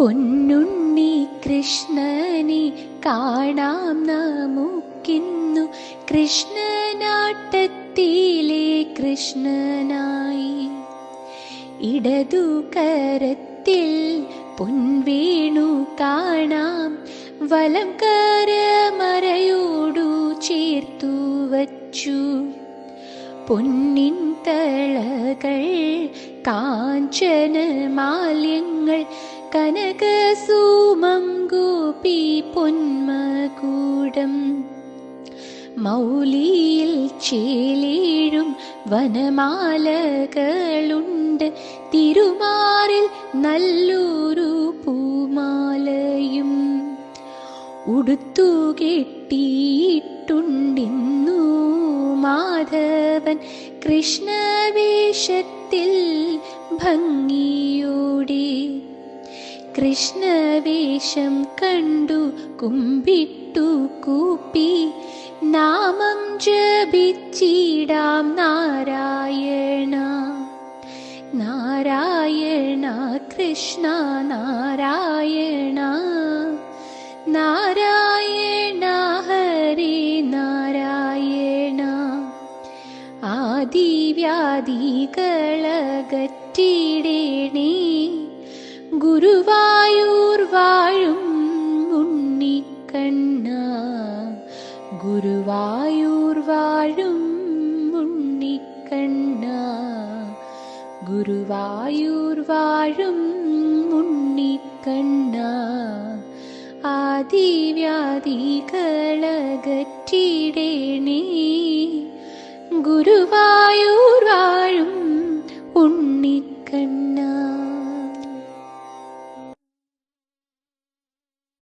പൊന്നുണ്ണി കൃഷ്ണനെ കാണാം നമുക്കിന്നു. കൃഷ്ണനാട്ടത്തിലെ കൃഷ്ണനായി. ഇടതു കരത്തിൽ പൊൻവേണു കാണാം. വലം കരമറയോടു ചേർത്തു വച്ചു. പൊന്നിൻ തളകൾ കാഞ്ചന മാല്യങ്ങൾ കനകസൂമങ്കോപി പൊന്മകൂടം. മൗലിയിൽ ചേലേഴും വനമാലകളുണ്ട്. തിരുമാറിൽ നല്ലൊരു പൂമാലയും ഉടുത്തു കെട്ടിയിട്ടുണ്ടിന്നു. മാധവൻ കൃഷ്ണവേഷത്തിൽ ഭംഗിയോടെ കൃഷ്ണവേഷം കണ്ടു കുമ്പിട്ടു കൂപ്പി നാമം ജപിച്ചിടാം നാരായണ നാരായണ കൃഷ്ണ നാരായണ നാരായണ ഹരേ നാരായണ ആദിവ്യാധികളകറ്റിടേണേ ഗുരുവായൂർ ഗുരുവായൂർ വാഴും ഉണ്ണിക്കണ്ണ ഗുരുവായൂർ വാഴും ഉണ്ണിക്കണ്ണ ആദിവ്യാധികളകറ്റിടേണേ ഗുരുവായൂർ വാഴും